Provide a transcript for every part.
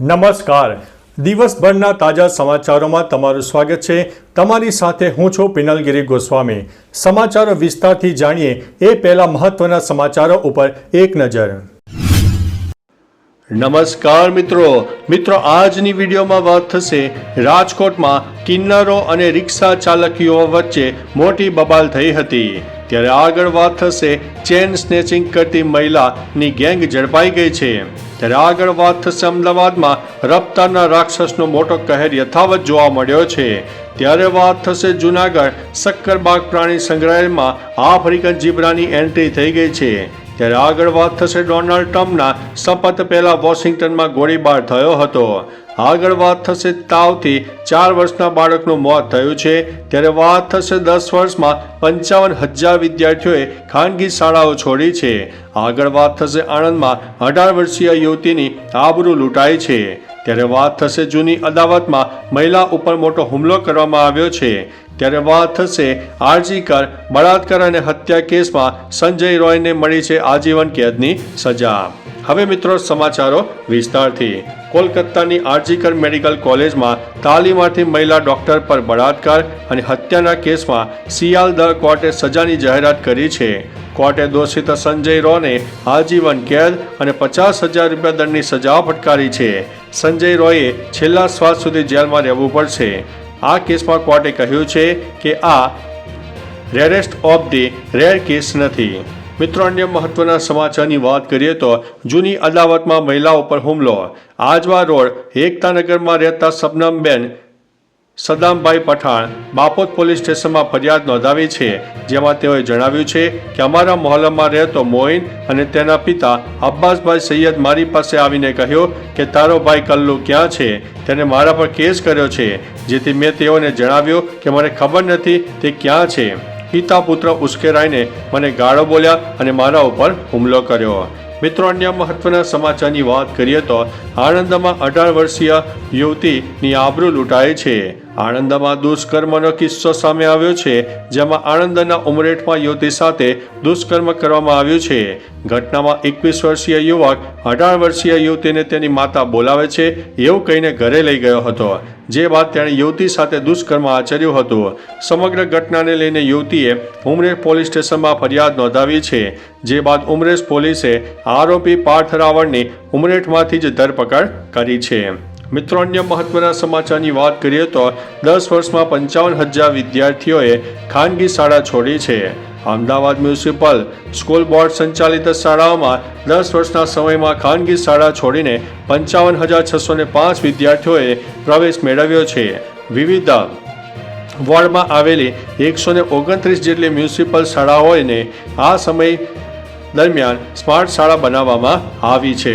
નમસ્કાર. દિવસભરના તાજા સમાચારોમાં તમારું સ્વાગત છે. તમારી સાથે હું છું પિનલગીરી ગોસ્વામી. સમાચારો વિસ્તારથી જાણીએ એ પહેલા મહત્વના સમાચારો ઉપર એક નજર. નમસ્કાર મિત્રો. મિત્રો, આજની વિડીયોમાં વાત થશે રાજકોટમાં કિન્નરો અને રિક્ષા ચાલકીઓ વચ્ચે મોટી બબાલ થઈ હતી. ત્યારે આગળ વાત થશે ચેન સ્નેચિંગ કરતી મહિલાની ગેંગ ઝડપાઈ ગઈ છે. ત્યારે આગળ વાત થશે અમદાવાદમાં રફતારના રાક્ષસનો મોટો કહેર યથાવત જોવા મળ્યો છે. ત્યારે વાત થશે જુનાગઢ સક્કરબાગ પ્રાણી સંગ્રહાલયમાં આફ્રિકન જીબ્રાની એન્ટ્રી થઈ ગઈ છે. ત્યારે આગળ વાત થશે ડોનાલ્ડ ટ્રમ્પના. શપથ પહેલા વોશિંગ્ટનમાં ગોળીબાર થયો હતો. આગળ વાત થશે તાવથી ચાર વર્ષના બાળકનું મોત થયું છે. ત્યારે વાત થશે દસ વર્ષમાં પંચાવન હજાર વિદ્યાર્થીઓએ ખાનગી શાળાઓ છોડી છે. આગળ વાત થશે આણંદમાં અઢાર વર્ષીય યુવતીની આબરૂ લૂંટાઈ છે. ત્યારે વાત થશે જૂની અદાવતમાં મહિલા ઉપર મોટો હુમલો કરવામાં આવ્યો છે. ત્યારે વાત થશે આરજી કર, બળાત્કાર અને હત્યા કેસમાં સંજય રોયને મળી છે આજીવન કેદની સજા. હવે મિત્રો સમાચારો વિસ્તારથી. કોલકાતાની આરજીકર મેડિકલ કોલેજમાં તાલીમાર્થી મહિલા ડોક્ટર પર બળાત્કાર અને હત્યાના કેસમાં સિયાલદહ કોર્ટે સજાની જાહેરાત કરી છે. કોર્ટે દોષિત સંજય રોને આજીવન કેદ અને પચાસ હજાર રૂપિયા દંડની સજા ફટકારી છે. સંજય રોયે છેલ્લા શ્વાસ સુધી જેલમાં રહેવું પડશે. આ કેસમાં કોર્ટે કહ્યું છે કે આ rarest of the rare case નથી. મિત્રો, અન્ય મહત્વના સમાચારની વાત કરીએ તો જૂની અદાવતમાં મહિલાઓ પર હુમલો. આજવા રોડ એકતાનગરમાં રહેતા સબનમબેન સદામભાઈ પઠાણ બાપોદ પોલીસ સ્ટેશનમાં ફરિયાદ નોંધાવી છે. જેમાં તેઓએ જણાવ્યું છે કે અમારા મોહલ્લામાં રહેતો મોઇન અને તેના પિતા અબ્બાસભાઈ સૈયદ મારી પાસે આવીને કહ્યો કે તારો ભાઈ કલ્લુ ક્યાં છે? તેને મારા પર કેસ કર્યો છે. જેથી મેં તેઓને જણાવ્યું કે મને ખબર નથી તે ક્યાં છે. પિતા પુત્ર ઉશ્કેરાઈને મને ગાળો બોલ્યા અને મારા ઉપર હુમલો કર્યો. મિત્રો, અન્ય મહત્વના સમાચારની વાત કરીએ તો આણંદમાં અઢાર વર્ષીય યુવતીની આબરૂ લૂંટાઈ છે. આણંદમાં દુષ્કર્મનો કિસ્સો સામે આવ્યો છે, જેમાં આણંદના ઉમરેઠમાં યુવતી સાથે દુષ્કર્મ કરવામાં આવ્યું છે. ઘટનામાં એકવીસ વર્ષીય યુવક, અઢાર વર્ષીય યુવતીને તેની માતા બોલાવે છે, એવું કહીને ઘરે લઈ ગયો હતો. જે બાદ તેણે યુવતી સાથે દુષ્કર્મ આચર્યું હતું. સમગ્ર ઘટનાને લઈને યુવતીએ ઉમરેઠ પોલીસ સ્ટેશનમાં ફરિયાદ નોંધાવી છે. જે બાદ ઉમરેશ પોલીસે આરોપી પાર્થ રાવણની ઉમરેઠમાંથી જ ધરપકડ કરી છે. મિત્રો, અન્ય મહત્વના સમાચારની વાત કરીએ તો દસ વર્ષમાં પંચાવન હજાર વિદ્યાર્થીઓએ ખાનગી શાળા છોડી છે. અમદાવાદ મ્યુનિસિપલ સ્કૂલ બોર્ડ સંચાલિત શાળાઓમાં દસ વર્ષના સમયમાં ખાનગી શાળા છોડીને પંચાવન હજાર છસો ને પાંચ વિદ્યાર્થીઓએ પ્રવેશ મેળવ્યો છે. વિવિધ વોર્ડમાં આવેલી એકસો ને ઓગણત્રીસ જેટલી મ્યુનિસિપલ શાળાઓને આ સમય દરમિયાન સ્માર્ટ શાળા બનાવવામાં આવી છે.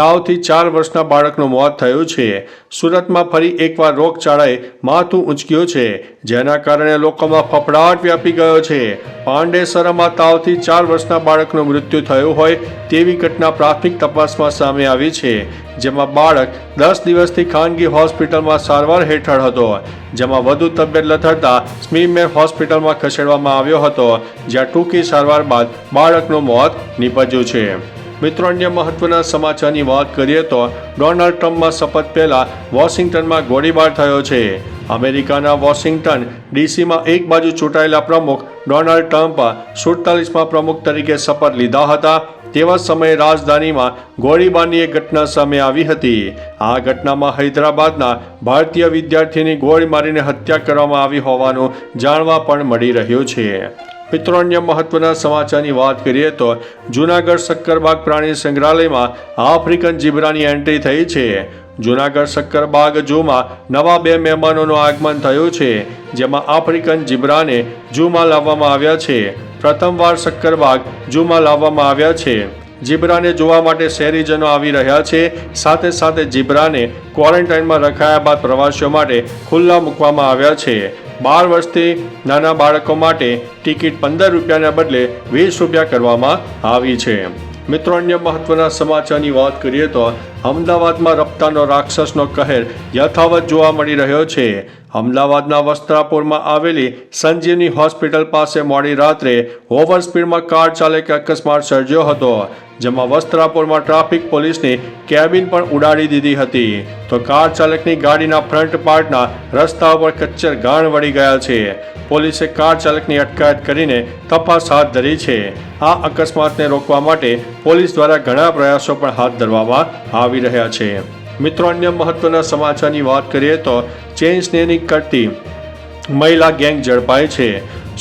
તાવથી ચાર વર્ષના બાળકનું મોત થયું છે. સુરતમાં ફરી એકવાર રોગચાળાએ માથું ઊંચક્યું છે, જેના કારણે લોકોમાં ફફડાટ વ્યાપી ગયો છે. પાંડેસરામાં તાવથી ચાર વર્ષના બાળકનું મૃત્યુ થયું હોય તેવી ઘટના પ્રાથમિક તપાસમાં સામે આવી છે, જેમાં બાળક દસ દિવસથી ખાનગી હોસ્પિટલમાં સારવાર હેઠળ હતો, જેમાં વધુ તબિયત લથડતા સ્મીમેર હોસ્પિટલમાં ખસેડવામાં આવ્યો હતો, જ્યાં ટૂંકી સારવાર બાદ બાળકનું મોત નીપજ્યું છે. મિત્રો, અન્ય મહત્વના સમાચારની વાત કરીએ તો ડોનાલ્ડ ટ્રમ્પમાં શપથ પહેલા વોશિંગ્ટનમાં ગોળીબાર થયો છે. અમેરિકાના વોશિંગ્ટન ડીસીમાં એક બાજુ ચૂંટાયેલા પ્રમુખ ડોનાલ્ડ ટ્રમ્પ સુડતાલીસમાં પ્રમુખ તરીકે શપથ લીધા હતા. તેવા સમયે રાજધાનીમાં ગોળીબારની એક ઘટના સામે આવી હતી. આ ઘટનામાં હૈદરાબાદના ભારતીય વિદ્યાર્થીની ગોળી મારીને હત્યા કરવામાં આવી હોવાનું જાણવા પણ મળી રહ્યું છે. મિત્રો અન્ય મહત્વના સમાચારની વાત કરીએ તો જૂનાગઢ શક્કરબાગ પ્રાણી સંગ્રહાલયમાં આફ્રિકન જીબ્રાની એન્ટ્રી થઈ છે. જૂનાગઢ શક્કરબાગ ઝૂમાં નવા બે મહેમાનોનું આગમન થયું છે, જેમાં આફ્રિકન જીબ્રાને ઝૂમાં લાવવામાં આવ્યા છે. પ્રથમવાર શક્કરબાગ ઝૂમાં લાવવામાં આવ્યા છે. જીબ્રાને જોવા માટે શહેરીજનો આવી રહ્યા છે, સાથે સાથે જીબ્રાને ક્વોરન્ટાઇનમાં રખાયા બાદ પ્રવાસીઓ માટે ખુલ્લા મૂકવામાં આવ્યા છે. બાર વર્ષથી નાના બાળકો માટે ટિકિટ પંદર રૂપિયાના બદલે વીસ રૂપિયા કરવામાં આવી છે. મિત્રો, અન્ય મહત્વના સમાચારની વાત કરીએ તો અમદાવાદમાં રફતાનો રાક્ષસનો કહેર યથાવત જોવા મળી રહ્યો છે. અમદાવાદના વસ્ત્રાપુરમાં આવેલી સંજીવની હોસ્પિટલ પાસે મોડી રાત્રે ઓવર સ્પીડમાં કાર ચાલકે અકસ્માત સર્જ્યો હતો, જેમાં વસ્ત્રાપુરમાં ટ્રાફિક પોલીસની કેબિન પણ ઉડાડી દીધી હતી. તો કાર ચાલકની ગાડીના ફ્રન્ટ પાર્ટના રસ્તા ઉપર કચ્ચર ગાણ વળી ગયા છે. પોલીસે કાર ચાલકની અટકાયત કરીને તપાસ હાથ ધરી છે. આ અકસ્માતને રોકવા માટે પોલીસ દ્વારા ઘણા પ્રયાસો પણ હાથ ધરવામાં આવી રહ્યા છે. મિત્રો, અન્ય મહત્વના સમાચારની વાત કરીએ તો ચેઇન સ્નેનિંગ કરતી મહિલા ગેંગ ઝડપાઈ છે.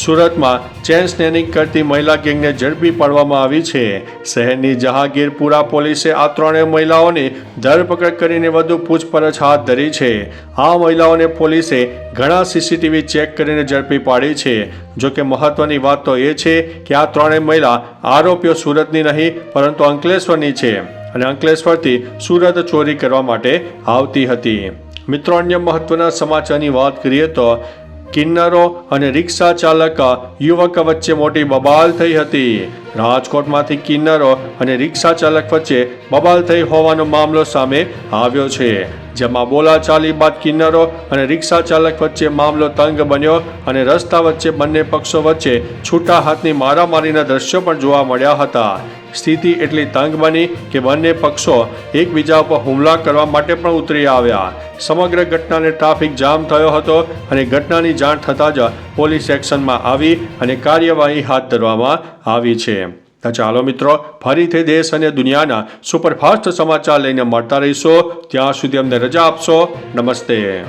સુરતમાં ચેન સ્નેનિંગ કરતી મહિલા ગેંગને ઝડપી પાડવામાં આવી છે. શહેરની જહાંગીરપુરા પોલીસે આ ત્રણેય મહિલાઓની ધરપકડ કરીને વધુ પૂછપરછ હાથ ધરી છે. આ મહિલાઓને પોલીસે ઘણા સીસીટીવી ચેક કરીને ઝડપી પાડી છે. જોકે મહત્વની વાત તો એ છે કે આ ત્રણેય મહિલા આરોપીઓ સુરતની નહીં, પરંતુ અંકલેશ્વરની છે. અને અંકલેશ્વરથી સુરત ચોરી કરવા માટે આવતી હતી. મિત્રો, અન્ય મહત્વના સમાચારની વાત કરીએ તો કિન્નરો અને રિક્ષા ચાલક યુવક વચ્ચે મોટી બબાલ થઈ હતી. રાજકોટમાંથી કિન્નરો અને રિક્ષા ચાલક વચ્ચે બબાલ થઈ હોવાનો મામલો સામે આવ્યો છે, જેમાં બોલાચાલી બાદ કિન્નરો અને રિક્ષા ચાલક વચ્ચે મામલો તંગ બન્યો અને રસ્તા વચ્ચે બંને પક્ષો વચ્ચે છૂટા હાથની મારામારીના દ્રશ્યો પણ જોવા મળ્યા હતા. સ્થિતિ એટલી તંગ બની કે બંને પક્ષો એકબીજા ઉપર હુમલા કરવા માટે પણ ઉતરી આવ્યા. સમગ્ર ઘટનાને ટ્રાફિક જામ થયો હતો અને ઘટનાની જાણ થતાં જ પોલીસ એક્શનમાં આવી અને કાર્યવાહી હાથ ધરવામાં આવી છે. તો ચાલો મિત્રો, ફરીથી દેશ અને દુનિયાના સુપરફાસ્ટ સમાચાર લઈને મળતા રહીશો. ત્યાં સુધી અમને રજા આપશો. નમસ્તે.